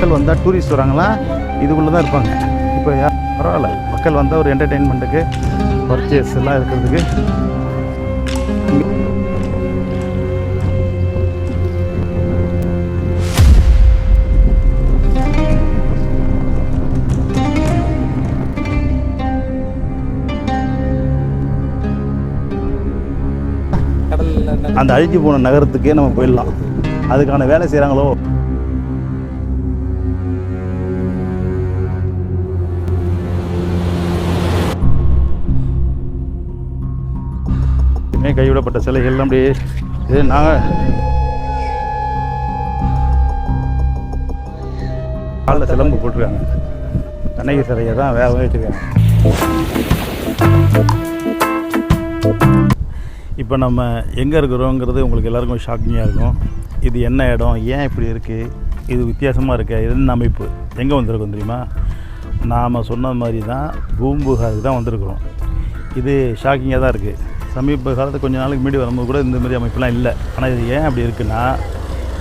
மக்கள் வந்தால் டூரிஸ்ட் வராங்களா? இதுக்குள்ளே தான் இருப்பாங்க. இப்போ யார்? பரவாயில்ல. மக்கள் வந்தால் ஒரு என்டர்டெயின்மெண்ட்டுக்கு பர்ச்சேஸ் எல்லாம் இருக்கிறதுக்கு. அந்த அழிஞ்சு போன நகரத்துக்கே நம்ம போயிடலாம். அதுக்கான வேலை செய்கிறாங்களோ இனிமே கைவிடப்பட்ட சிலைகள்லாம் அப்படியே இது நாங்கள் காலில் சிலம்பு போட்டிருக்காங்க. கண்ணகி சிலையை தான் வேக வச்சுருக்காங்க இப்போ நம்ம எங்கே இருக்கிறோங்கிறது உங்களுக்கு எல்லாருக்கும் ஷாக்கிங்காக இருக்கும். இது என்ன இடம்? ஏன் இப்படி இருக்குது இது வித்தியாசமாக இருக்க? இது என்ன அமைப்பு? எங்கே வந்திருக்கோம் தெரியுமா? நாம் சொன்ன மாதிரி தான் பூம்புகாருக்கு தான் வந்திருக்கிறோம். இது ஷாக்கிங்காக தான் இருக்குது சமீப காலத்து கொஞ்ச நாளைக்கு முன்னாடி வரும்போது கூட இந்த மாதிரி அமைப்புலாம் இல்லை. ஆனால் இது ஏன் அப்படி இருக்குன்னா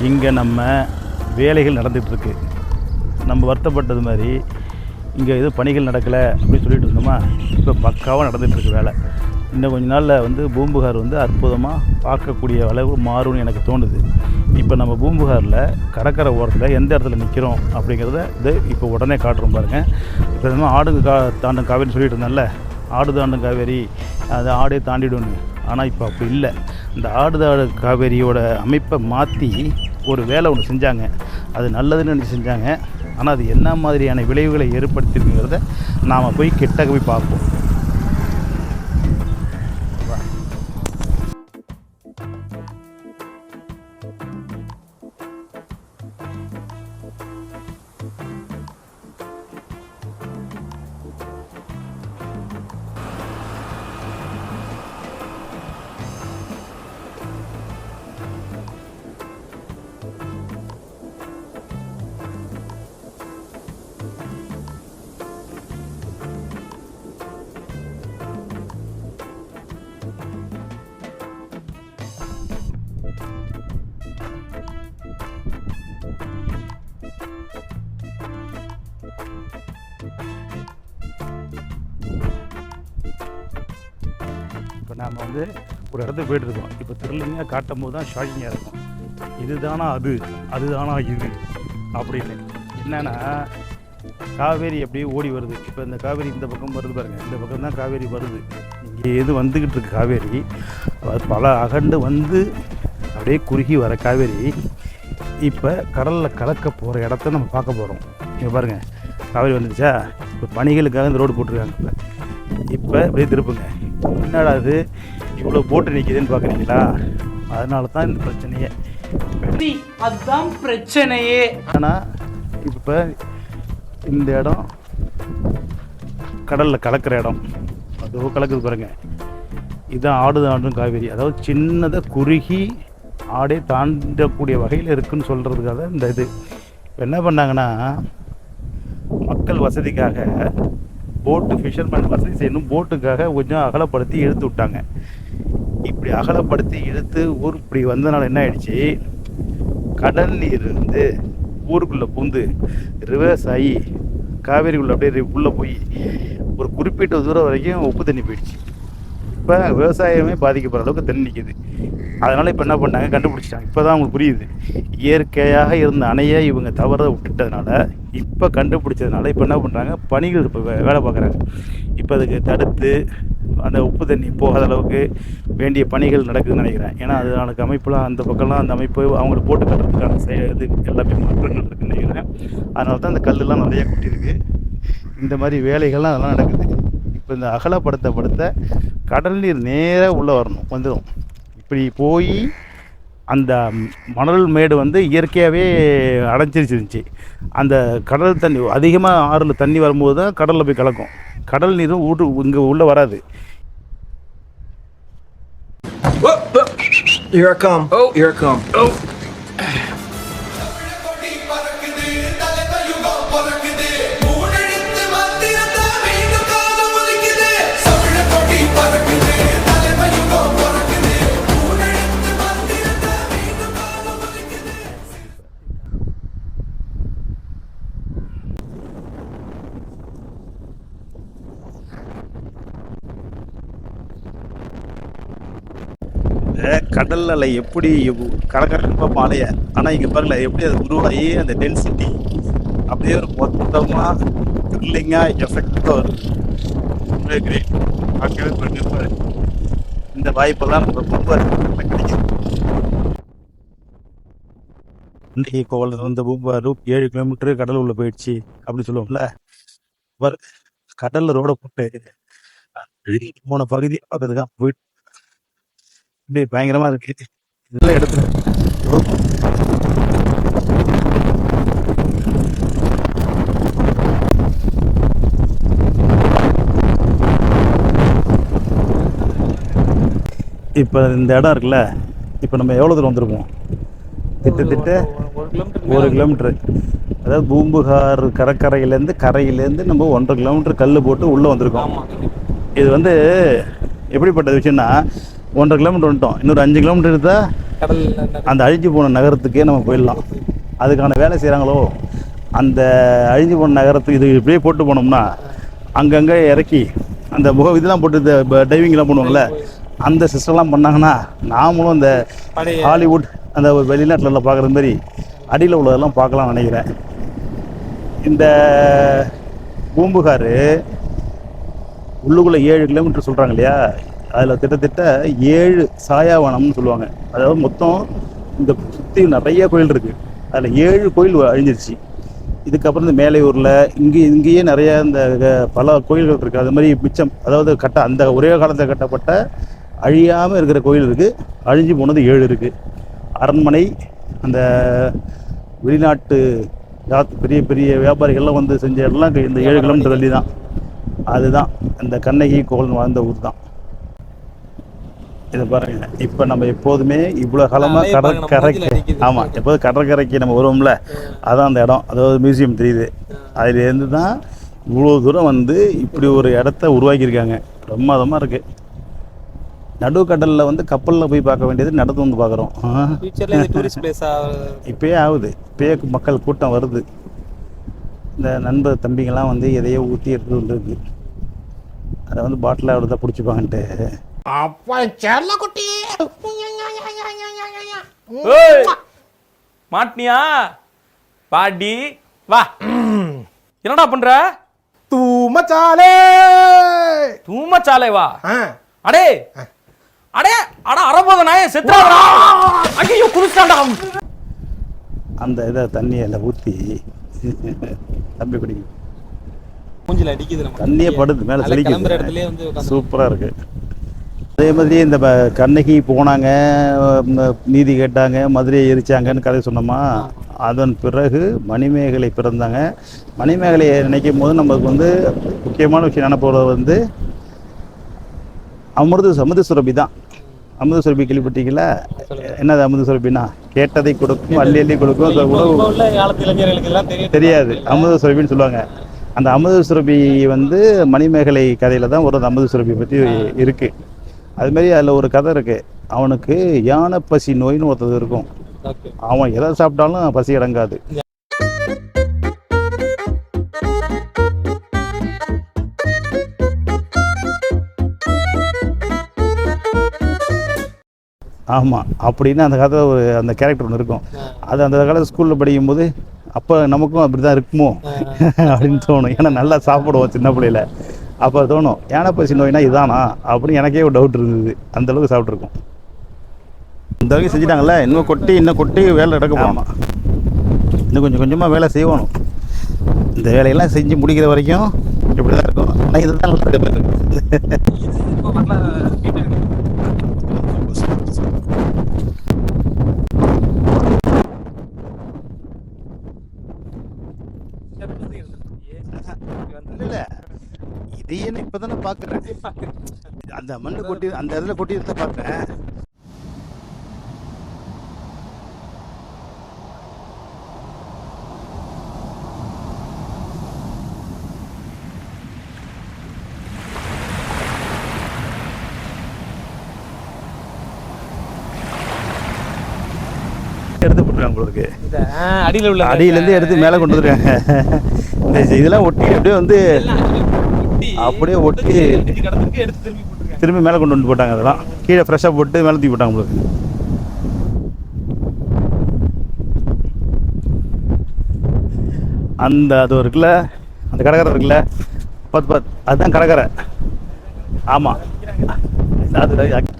இங்கே நம்ம வேலைகள் நடந்துகிட்ருக்கு நம்ம வருத்தப்பட்டது மாதிரி இங்கே எதுவும் பணிகள் நடக்கலை அப்படின்னு சொல்லிட்டு இருந்தோமா இப்போ பக்காவாக நடந்துகிட்ருக்கு வேலை. இன்னும் கொஞ்ச நாளில் வந்து பூம்புகார் வந்து அற்புதமாக பார்க்கக்கூடிய அளவு மாறும்னு எனக்கு தோணுது. இப்போ நம்ம பூம்புகாரில் கடற்கரை ஓரத்தில் எந்த இடத்துல நிற்கிறோம் அப்படிங்கிறத இது இப்போ உடனே காட்டுறோம் பாருங்கள் இப்போ ஆடுங்க கா தாண்டும் காவின்னு சொல்லிட்டு இருந்தேன்ல ஆடு தாண்டும் காவேரி. அது ஆடே தாண்டிடும்னு. ஆனால் இப்போ அப்படி இல்லை. இந்த ஆடு தாடு காவேரியோட அமைப்பை மாற்றி ஒரு வேலை ஒன்று செஞ்சாங்க. அது நல்லதுன்னு நினச்சி செஞ்சாங்க. ஆனால் அது என்ன மாதிரியான விளைவுகளை ஏற்படுத்தியிருக்குங்கிறத நாம் போய் கிட்டக்க போய் பார்ப்போம். நம்ம நாம் வந்து ஒரு இடத்துக்கு போயிட்டு இருக்கோம் இப்போ த்ரில்லிங்காக காட்டும் போது தான் ஷாக்கிங்காக இருக்கும். இதுதானா அது? அதுதானா இது? அப்படின்னு. என்னென்னா காவேரி அப்படியே ஓடி வருது. இப்போ இந்த காவேரி இந்த பக்கம் வருது பாருங்கள் இந்த பக்கம் தான் காவேரி வருது. இங்கே எது வந்துக்கிட்டு இருக்கு காவேரி? பல அகண்டு வந்து அப்படியே குறுகி வர காவேரி. இப்போ கடலில் கலக்க போகிற இடத்த நம்ம பார்க்க போகிறோம் இங்கே பாருங்கள் காவேரி வந்துடுச்சா? இப்போ பணிகளுக்காக இந்த ரோடு போட்டிருக்காங்க. இப்போ இப்போ அப்படியே திருப்புங்க. என்னடா அது இவ்வளோ போட்டு நிற்கிதுன்னு பார்க்குறீங்களா அதனால தான் இந்த பிரச்சனையே. அதுதான் பிரச்சனையே. ஆனால் இப்போ இந்த இடம் கடலில் கலக்கிற இடம். அதோ கலக்குது பாருங்க. இதுதான் ஆடு ஆடும் காவேரி. அதாவது சின்னதாக குறுகி ஆடே தாண்டக்கூடிய வகையில் இருக்குன்னு சொல்கிறதுக்காக இந்த இது. இப்ப என்ன பண்ணாங்கன்னா மக்கள் வசதிக்காக போட்டு ஃபிஷர்மேன் வசதி செய்யணும் போட்டுக்காக கொஞ்சம் அகலப்படுத்தி இழுத்து விட்டாங்க. இப்படி அகலப்படுத்தி இழுத்து ஊர் இப்படி வந்தனால என்ன ஆயிடுச்சு? கடல் நீர் இருந்து ஊருக்குள்ளே பூந்து ரிவர்ஸ் ஆகி காவேரிக்குள்ளே அப்படியே உள்ளே போய் ஒரு குறிப்பிட்ட தூரம் வரைக்கும் உப்பு தண்ணி போயிடுச்சு. இப்போ விவசாயமே பாதிக்கப்படுற அளவுக்கு தண்ணி நிற்கிது அதனால் இப்போ என்ன பண்ணாங்க? கண்டுபிடிச்சிட்டாங்க. இப்போ தான் அவங்களுக்கு புரியுது. இயற்கையாக இருந்த அணையை இவங்க தவற விட்டுட்டதுனால இப்போ கண்டுபிடிச்சதுனால இப்போ என்ன பண்ணுறாங்க பணிகள் இப்போ வே- வேலை பார்க்குறாங்க இப்போ அதுக்கு தடுத்து அந்த உப்பு தண்ணி போகாத அளவுக்கு வேண்டிய பணிகள் நடக்குதுன்னு நினைக்கிறேன். ஏன்னா அது அதுக்கு அமைப்புலாம் அந்த பக்கம்லாம் அந்த அமைப்பு அவங்களுக்கு போட்டு கட்டுறதுக்கான செய்ய இது எல்லாமே மாற்றங்கள் இருக்குன்னு நினைக்கிறேன். அதனால தான் இந்த கல்லுலாம் நிறைய கொட்டியிருக்கு. இந்த மாதிரி வேலைகள்லாம் அதெல்லாம் நடக்குது. இப்போ இந்த அகலப்படுத்தப்படுத்த கடல் நீர் நேராக உள்ளே வரணும் வந்துடும் இப்படி போய் அந்த மணல் மேடு வந்து இயற்கையாகவே அடைச்சிருச்சிருந்துச்சு அந்த கடல் தண்ணி அதிகமாக ஆறில் தண்ணி வரும்போது தான் கடலில் போய் கலக்கும். கடல் நீரும் ஊட்டு இங்கே உள்ளே வராது. Here I come. Oh, here I come. கொடி கடல் அலை எப்படி கலக்கலப்பா மாலைய ஆனால் இங்கே பாருங்களேன் எப்படி அது உருவாகி அந்த டென்சிட்டி அப்படியே ஒரு மொத்தமாக த்ரில்லிங்காக எஃபெக்டாக வருது ரொம்ப கிரேட் பார்க்கவே பண்ணிருப்பாரு இந்த வாய்ப்பெல்லாம் நமக்கு ரொம்ப கிடைக்கும் இன்றைக்கி கோவில் வந்து ரூப் ஏழு கிலோமீட்டர் கடல் உள்ள போயிடுச்சு அப்படின்னு சொல்லுவோம்ல. பாரு கடல்ல ரோட போட்டு போன பகுதி பார்க்கறதுக்கா போயிட்டு அப்படியே பயங்கரமா இருக்கு. இதெல்லாம் இடத்துல இப்போ இந்த இடம் இருக்குல்ல இப்போ நம்ம எவ்வளோ தூரம் வந்திருப்போம்? திட்டத்திட்ட ஒரு கிலோமீட்டர். அதாவது பூம்புகார் கடற்கரையிலேருந்து கரையிலேருந்து நம்ம ஒன்றரை கிலோமீட்டர் கல் போட்டு உள்ளே வந்திருக்கோம். இது வந்து எப்படிப்பட்ட விஷயம்னா ஒன்றரை கிலோமீட்டர் வந்துட்டோம். இன்னொரு அஞ்சு கிலோமீட்டர் கடல் அந்த அழிஞ்சு போன நகரத்துக்கே நம்ம போயிடலாம். அதுக்கான வேலை செய்கிறாங்களோ அந்த அழிஞ்சு போன நகரத்துக்கு இது இப்படியே போட்டு போனோம்னா அங்கங்கே இறக்கி அந்த முக இதெல்லாம் போட்டு இந்த டைவிங்லாம் பண்ணுவாங்கள்ல அந்த சிஸ்டம்லாம் பண்ணாங்கன்னா நாமளும் இந்த பழைய ஹாலிவுட் அந்த வெளிநாட்டில் பார்க்குற மாதிரி அடியில் உள்ளதெல்லாம் பார்க்கலாம்னு நினைக்கிறேன். இந்த பூம்புகார் உள்ளுக்குள்ளே ஏழு கிலோமீட்டர் சொல்கிறாங்க இல்லையா? அதில் கிட்டத்தட்ட ஏழு சாயாவனம்னு சொல்லுவாங்க. அதாவது மொத்தம் இந்த சுற்றி நிறைய கோயில் இருக்குது அதில் ஏழு கோயில் அழிஞ்சிருச்சு. இதுக்கப்புறம் இந்த மேலையூரில் இங்கே இங்கேயே நிறைய இந்த பல கோயில்கள் இருக்குது அது மாதிரி மிச்சம் அதாவது கட்ட அந்த ஒரே காலத்தில் கட்டப்பட்ட அழியாமல் இருக்கிற கோயில் இருக்குது அழிஞ்சு போனது ஏழு இருக்குது அரண்மனை அந்த வெளிநாட்டு பெரிய பெரிய வியாபாரிகள்லாம் வந்து செஞ்ச எல்லாம் இந்த ஏழு கிலோமீட்டர் தள்ளி தான். அதுதான் இந்த கண்ணகி கோவலன் வாழ்ந்த ஊர் தான் இதை பாருங்க. இப்போ நம்ம எப்போதுமே இவ்வளோ காலமாக கடற்கரைக்கு. ஆமாம் எப்போதும் கடற்கரைக்கு நம்ம வருவோம்ல அதான் அந்த இடம். அதாவது மியூசியம் தெரியுது. அதுலேருந்து தான் இவ்வளோ தூரம் வந்து இப்படி ஒரு இடத்த உருவாக்கியிருக்காங்க. பிரமாதமாக இருக்குது நடுக்கடலில் வந்து கப்பலில் போய் பார்க்க வேண்டியது நடந்து வந்து பார்க்குறோம். இப்பயே ஆகுது. இப்பயே மக்கள் கூட்டம் வருது. இந்த நண்பர் தம்பிங்கெல்லாம் வந்து எதையோ ஊற்றி எடுத்து வந்துருக்கு. அதை வந்து பாட்டில் அப்படி தான் பிடிச்சிப்பாங்கன்ட்டு ஏய் மாட்டினியா? பாடி வா. என்னடா பண்ற? தூமச்சாலே. தூமச்சாலே வா அடே. அடே அட அரபோத நாயே செத்துறாடா ஐயோ குடிச்சாடா அந்த இதை தண்ணியை அதில் ஊற்றி தம்பி குடிக்கும் மூஞ்சில அடிக்குது நம்ம. தண்ணியே படுது மேலே உட்காந்து சூப்பராக இருக்கு. அதே மாதிரி இந்த கண்ணகி போனாங்க நீதி கேட்டாங்க மதுரையை எரிச்சாங்கன்னு கதை சொன்னோமா? அதன் பிறகு மணிமேகலை பிறந்தாங்க. மணிமேகலையை நினைக்கும் போது நமக்கு வந்து முக்கியமான விஷயம் நினைப்போது வந்து அமிர்த அமிர்த சுரபி தான். அமிர்த சுரபி கேள்விப்பட்டீங்களா? என்னது அமிர்த சுரபின்னா கேட்டதை கொடுக்கும் அள்ளி அள்ளி கொடுக்கும். தெரியாது. அமுத சுரபின்னு சொல்லுவாங்க. அந்த அமுத சுரபி வந்து மணிமேகலை கதையில தான் ஒரு அமுத சுரபி பற்றி இருக்கு. அது மாதிரி அதில் ஒரு கதை இருக்கு. அவனுக்கு யானை பசி நோய்னு ஒருத்தது இருக்கும். அவன் எதை சாப்பிட்டாலும் பசி அடங்காது. ஆமாம் அப்படின்னு அந்த கதை ஒரு அந்த கேரக்டர் ஒன்று இருக்கும். அது அந்த காலத்து ஸ்கூலில் படிக்கும்போது அப்போ நமக்கும் அப்படி தான் இருக்குமோ அப்படின்னு தோணும். ஏன்னா நல்லா சாப்பிடுவோம் சின்ன பிள்ளையில. அப்போ தோணும் யானை பசி நோய்னா இதானா? அப்படின்னு எனக்கே ஒரு டவுட் இருந்தது. அந்த அளவுக்கு சாப்பிட்ருக்கோம் இந்த வரைக்கும் செஞ்சுட்டாங்கல்ல? இன்னும் கொட்டி இன்னும் கொட்டி வேலை நடக்க போகணும். இன்னும் கொஞ்சம் கொஞ்சமாக வேலை செய்யணும். இந்த வேலையெல்லாம் செஞ்சு முடிக்கிற வரைக்கும் இப்படி தான் இருக்கும். ஆனால் இதுதான் நல்லா இருக்கு இல்ல இதையே நான் இப்பதானே பாக்குறேன். அந்த மண்ணு கொட்டி அந்த இதுல கொட்டி தான் பாக்குறேன் எடுத்து போட்டுருக்காங்க உங்களுக்கு அடியில உள்ள அடியிலேருந்து எடுத்து மேலே கொண்டு வந்துருக்காங்க. இந்த இதெல்லாம் ஒட்டி அப்படியே வந்து அப்படியே ஒட்டி திரும்பி மேலே கொண்டு வந்து போட்டாங்க அதெல்லாம். கீழே ஃப்ரெஷ்ஷாக போட்டு மேலே தூக்கி போட்டாங்க உங்களுக்கு அந்த அது இருக்குல்ல அந்த கடற்கரை இருக்குல்ல பத்து பத்து அதுதான் கடற்கரை ஆமாம் அது அணை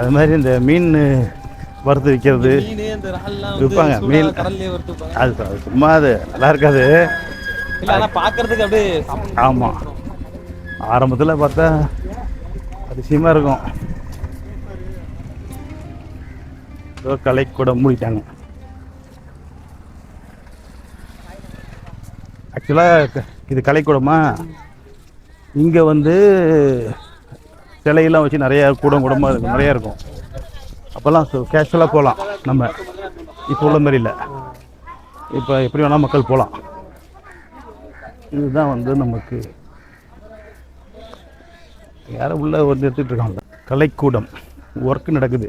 அது மாதிரி இந்த மீன் வறுத்து விற்கிறது விற்பாங்க, மீன். அது அது சும்மா அது நல்லா இருக்காது. பாக்குறதுக்கு அப்படியே. ஆமாம் ஆரம்பத்தில் பார்த்தா அதிசயமாக இருக்கும். ஏதோ கலை கூட மூடிட்டாங்க. ஆக்சுவலாக இது கலைக்கூடமா? இங்கே வந்து சிலையெல்லாம் வச்சு நிறைய கூடம் கூடமாக இருக்கும் நிறையா இருக்கும். அப்போல்லாம் கேஷுவலாக போகலாம் நம்ம. இப்போ உள்ள மாதிரி இல்லை. இப்போ எப்படி வேணால் மக்கள் போகலாம். இதுதான் வந்து நமக்கு யாரும் உள்ள வந்து எடுத்துட்டு இருக்காங்க. கலைக்கூடம் ஒர்க் நடக்குது.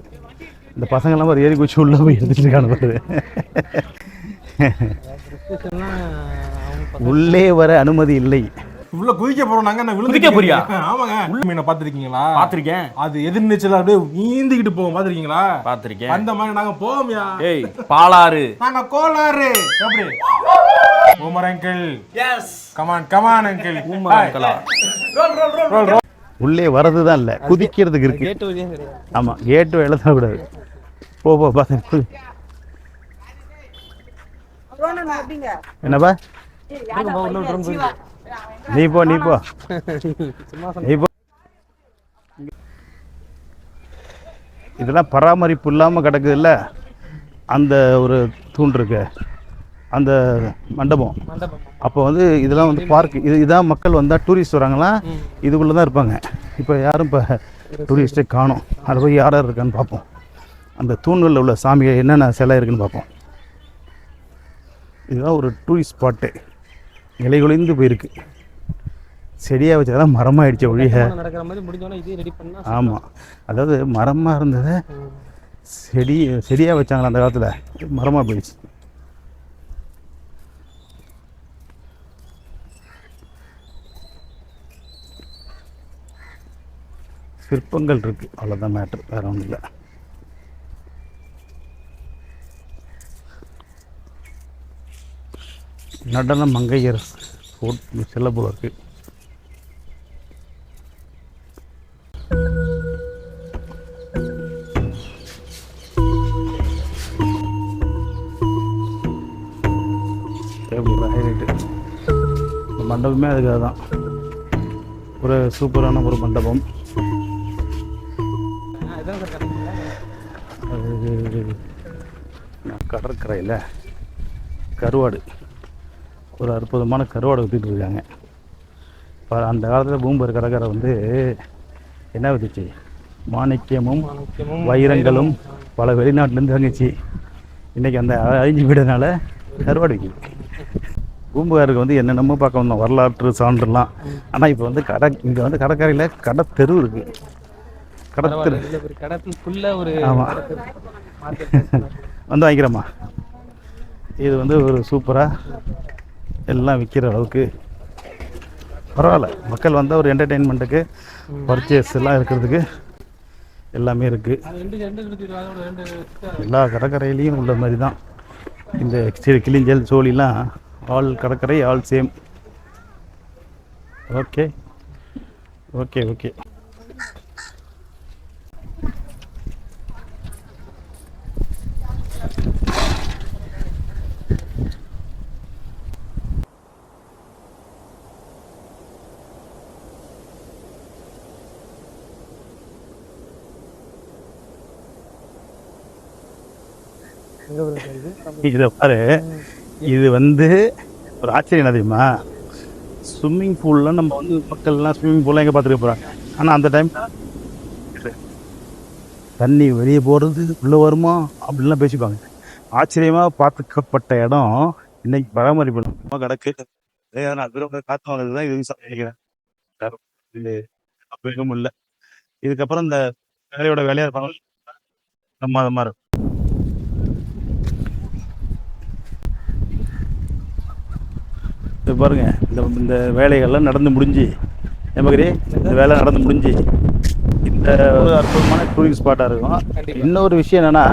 இந்த பசங்கெல்லாம் ஒரு ஏறி குச்சி உள்ள போய் Reception-லாம் அவங்க உள்ளே வர அனுமதி இல்லை. உள்ள குதிக்க போறோம் நாங்க என்ன விழுந்து குதிக்க போறியா? ஆமாங்க. உள்ள மீனை பாத்திருக்கீங்களா பாத்திருக்கேன் அது எதிர்நீச்சல் அப்படியே நீந்திக்கிட்டு போவோம் பாத்திருக்கீங்களா பாத்திருக்கேன் அந்த மாதிரி நாங்க போவோம்யா. ஏய் பாலாறு. நாங்க கோளாறு. எப்படி? Omar uncle yes come on come on uncle ஊமரங்களா உள்ளே வர்றது தான் இல்லை குதிக்கிறதுக்கு இருக்கு. ஆமாம் கேட்டு எழுதக்கூடாது. போ போ பார்த்து. என்னப்பா? நீ போ நீ போ. நீ போ. இதெல்லாம் பராமரிப்பு இல்லாமல் கிடக்குதுல்ல? அந்த ஒரு தூண் இருக்கு. அந்த மண்டபம். அப்போ வந்து இதெல்லாம் வந்து பார்க் இது இதான் மக்கள் வந்தால் டூரிஸ்ட் வராங்களா? இதுக்குள்ளே தான் இருப்பாங்க. இப்போ யாரும் இப்போ டூரிஸ்ட்டே காணும். அதில் போய் யார் யார் இருக்கான்னு பார்ப்போம். அந்த தூண்களில் உள்ள சாமி என்னென்ன சிலை இருக்குன்னு பார்ப்போம். இதுதான் ஒரு டூரிஸ்ட் ஸ்பாட்டு இலைகுலைந்து போயிருக்கு. செடியாக வச்சதெல்லாம் மரமாயிடுச்ச ஒழிய கட்டுமானம் நடக்கிற மாதிரி முடிஞ்சோன்னா இதே ரெடி பண்ணா ஆமாம் அதாவது மரமாக இருந்ததை செடி செடியாக வச்சாங்களா அந்த காலத்தில்? மரமாக போயிடுச்சு. சிற்பங்கள் இருக்கு. அவ்வளோதான் மேட்ரு வேற ஒன்றும் இல்லை. நடன மங்கையர் ஃபோர்ட் செல்ல போல ஹைலைட்டு இந்த மண்டபமே அதுக்காக தான் ஒரு சூப்பரான ஒரு மண்டபம். அது கடற்கரையில் கருவாடு. ஒரு அற்புதமான கருவாடு வித்துட்டு இருக்காங்க. இப்போ அந்த காலத்தில் பூம்பர் கடற்கரை வந்து என்ன வித்துச்சு? மாணிக்கியமும் மாணிக்கமும் வைரங்களும் பல வெளிநாட்டிலேருந்து வாங்கிச்சு இன்றைக்கி அந்த அழிஞ்சு விடனால கருவாடு விற்கிது பூம்புகாருக்கு வந்து என்னென்னமோ பார்க்க வந்தோம். வரலாற்று சான்றுலாம் ஆனால் இப்போ வந்து கடை இங்கே வந்து கடற்கரையில் கடை தெரு இருக்குது கடை தெரு. பரவாயில்ல இதுல ஒரு கடத்துக்குள்ள ஒரு ஆமா. மார்க்கெட் வந்து வாங்கிக்கிறேம்மா. இது வந்து ஒரு சூப்பராக எல்லாம் விற்கிற அளவுக்கு. பரவாயில்ல. மக்கள் வந்தால் ஒரு என்டர்டெயின்மெண்ட்டுக்கு பர்ச்சேஸ் எல்லாம் இருக்கிறதுக்கு எல்லாமே இருக்குது எல்லா கடற்கரையிலையும் உள்ள மாதிரி தான் இந்த சிறு கிளிஞ்சல் சோழிலாம் ஆல் கடற்கரை all same okay okay okay இதை பாரு இது வந்து ஒரு ஆச்சரியம் என்ன தெரியுமா? ஸ்விம்மிங் பூல்லாம் நம்ம வந்து மக்கள்லாம் ஸ்விம்மிங் பூல்லாம் எங்கே பார்த்துக்க போகிறாங்க ஆனால் அந்த டைம் தண்ணி வெளியே போகிறது உள்ளே வருமா? அப்படின்லாம் பேசிப்பாங்க. ஆச்சரியமாக பார்த்துக்கப்பட்ட இடம் இன்னைக்கு பராமரிப்பு. கிடக்கு. நான் திரும்ப காற்று வாங்குறது தான் இது யூஸ் இது அப்போ இல்லை. இதுக்கப்புறம் இந்த வேலையோட வேலையாக இருப்பாங்க. நம்ம அது மாதிரி. இது பாருங்க. இந்த இந்த வேலைகள்லாம் நடந்து முடிஞ்சு. எமகரி இந்த வேலை நடந்து முடிஞ்சு. இந்த ஒரு அற்புதமான டூரிஸ்ட் ஸ்பாட்டாக இருக்கும். இன்னொரு விஷயம் என்னன்னா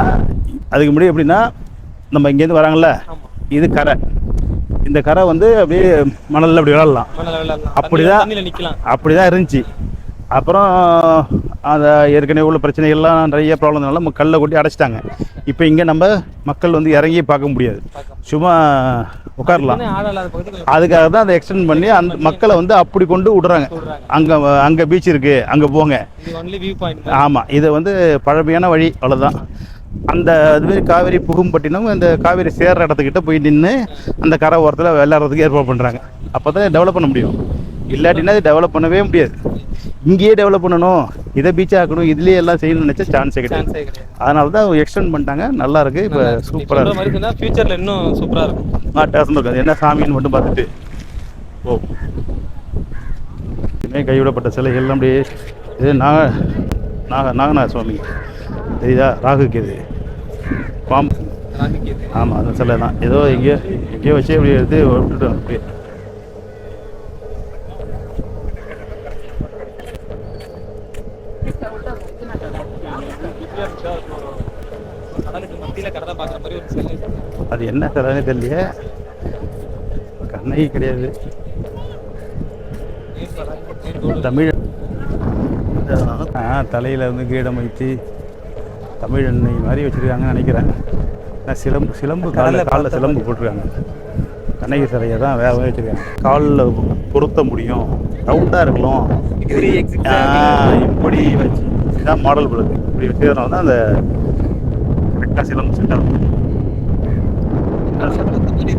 அதுக்கு முன்னாடி எப்படின்னா நம்ம இங்கேருந்து வராங்கல்ல? இது கரை. இந்த கரை வந்து அப்படியே மணலில் அப்படி விளாடலாம். அப்படிதான். அப்படி தான் இருந்துச்சு. அப்புறம் அந்த ஏற்கனவே உள்ள பிரச்சனைகள்லாம் நிறைய ப்ராப்ளம்னால நம்ம கல்லை கொட்டி அடைச்சிட்டாங்க. இப்போ இங்கே நம்ம மக்கள் வந்து இறங்கி பார்க்க முடியாது. சும்மா உட்காரலாம். அதுக்காக தான் அதை எக்ஸ்டெண்ட் பண்ணி அந்த மக்களை வந்து அப்படி கொண்டு விடுறாங்க. அங்கே அங்கே பீச் இருக்குது அங்கே போங்க. ஆமாம் இது வந்து பழமையான வழி அவ்வளோதான் அந்த அதுமாரி காவேரி புகும்பட்டினம் இந்த காவேரி சேர்ற இடத்துக்கிட்ட போய் நின்று அந்த கரை ஓரத்தில் விளையாடுறதுக்கு ஏற்பாடு பண்ணுறாங்க அப்போ தான் டெவலப் பண்ண முடியும். இல்லாட்டினா இது டெவலப் பண்ணவே முடியாது. இங்கேயே டெவலப் பண்ணணும் இதை பீச் ஆக்கணும் இதுலேயே எல்லாம் செய்யணும்னு நினச்சா சான்ஸே கிடையாது. அதனால தான் எக்ஸ்டெண்ட் பண்ணிட்டாங்க. நல்லா இருக்கு. இப்போ சூப்பராக சொல்ற இருக்கு. மாதிரி இருந்தா ஃபியூச்சர்ல இன்னும் சூப்பரா இருக்கும். ஆ டேசம் இருக்காது என்ன சாமின்னு மட்டும் பார்த்துட்டு. ஓ. இதுமே கைவிடப்பட்ட சிலைகள்லாம் அப்படியே இது நாக நாக நாகநாத சுவாமி தெரியுதா? ராகுக்கு இது. பாம்பு. ஆமாம் அந்த சிலை தான். ஏதோ எங்கேயோ எங்கேயோ வச்சு அப்படியே எடுத்து விட்டுட்டு அப்படியே கடலுக்கு மத்தியில கடலை பாக்குற மாதிரி ஒரு சிலை சிலைன்னு தெரியலையே. கண்ணகி கிடையாது. தமிழ் தலையில் வந்து கிரீடம் வைத்து தமிழ் எண்ணெய் மாதிரி வச்சுருக்காங்கன்னு நினைக்கிறேன். நான் சிலம்பு சிலம்பு காலில் காலில் சிலம்பு போட்டிருக்காங்க. கண்ணகி சிலையை தான் வேற வச்சுருக்காங்க. காலில் பொருத்த முடியும். ரவுண்டாக இருக்கலாம். இப்படி வச்சு இதுதான் மாடல் பிளக்கு இப்படி வச்சுக்கிறதுனால தான் அந்த கரெக்டாக சிலம்பு செட் ஆகும்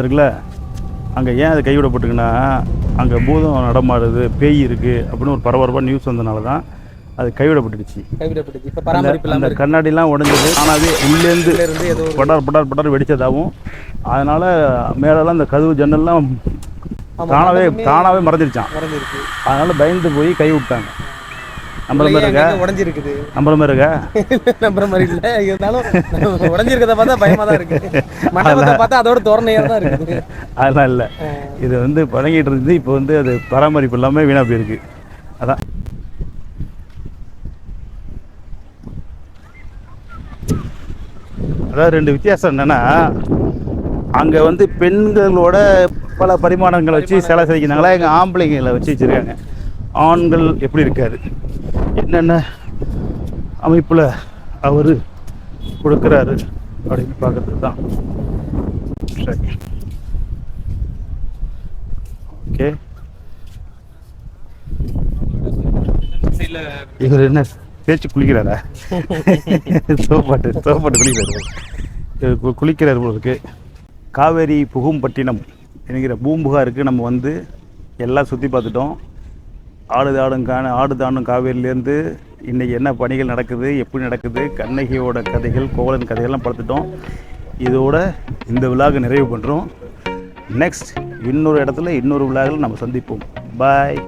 அது இருக்குல்ல? அங்கே ஏன் அது கைவிடப்பட்டிருக்குன்னா அங்கே பூதம் நடமாடுது பேய் இருக்குது அப்படின்னு ஒரு பரபரப்பாக நியூஸ் வந்தனால தான் அது கைவிடப்பட்டுடுச்சு. கைவிடப்பட்டது இப்ப அந்த கண்ணாடிலாம் உடைஞ்சது. ஆனாவே உள்ளேருந்து படார் படார் படார் வெடிச்சதாகவும் அதனால மேலெல்லாம் அந்த கதவு ஜன்னல்லாம் தானாவே மறைஞ்சிருச்சான் மறைஞ்சிருக்கு. அதனால பயந்து போய் கை விட்டாங்க நம்புற மாதிரி இருக்கா? உடஞ்சிருக்குது. நம்புற மாதிரி இருக்கா? நம்புற மாதிரி இல்ல. இருந்தாலும் உடஞ்சிருக்கத பார்த்தா பயமா தான் இருக்கு. மண்டபத்தை பார்த்தா அதோட தோரணையா தான் இருக்குது. அதெல்லாம் இல்லை. இது வந்து பழகிட்டு இருந்து இப்போ வந்து அது பராமரிப்பு இல்லாமல் வீணாக போயிருக்கு. அதான். அதாவது ரெண்டு வித்தியாசம் என்னன்னா அங்கே வந்து பெண்களோட பல பரிமாணங்களை வச்சு சிலை செதுக்கினாங்களா? எங்கள் ஆம்பளைங்களை வச்சு வச்சுருக்காங்க. ஆண்கள் எப்படி இருக்காது என்னென்ன அமைப்பில் அவர் கொடுக்குறாரு அப்படின்னு பார்க்கறது தான் சரி. ஓகே. இவர் என்ன தேய்ச்சி குளிக்கிறாரா? சோப்பாட்டு சோப்பாட்டு குளிக்கிறாரு. இவர் குளிக்கிறார் போல இருக்கு. காவேரி புகும்பட்டினம் என்கிற பூம்புகாருக்கு நம்ம வந்து எல்லாம் சுற்றி பார்த்துட்டோம். ஆடு தாடும் காண ஆடு தாண்டும் காவேரியிலேருந்து இன்றைக்கி என்ன பணிகள் நடக்குது எப்படி நடக்குது கண்ணகியோட கதைகள் கோவலன் கதைகள்லாம் பார்த்துட்டோம் இதோட இந்த விழாவை நிறைவு பண்ணுறோம் நெக்ஸ்ட் இன்னொரு இடத்துல இன்னொரு விழாவில் நம்ம சந்திப்போம். பாய்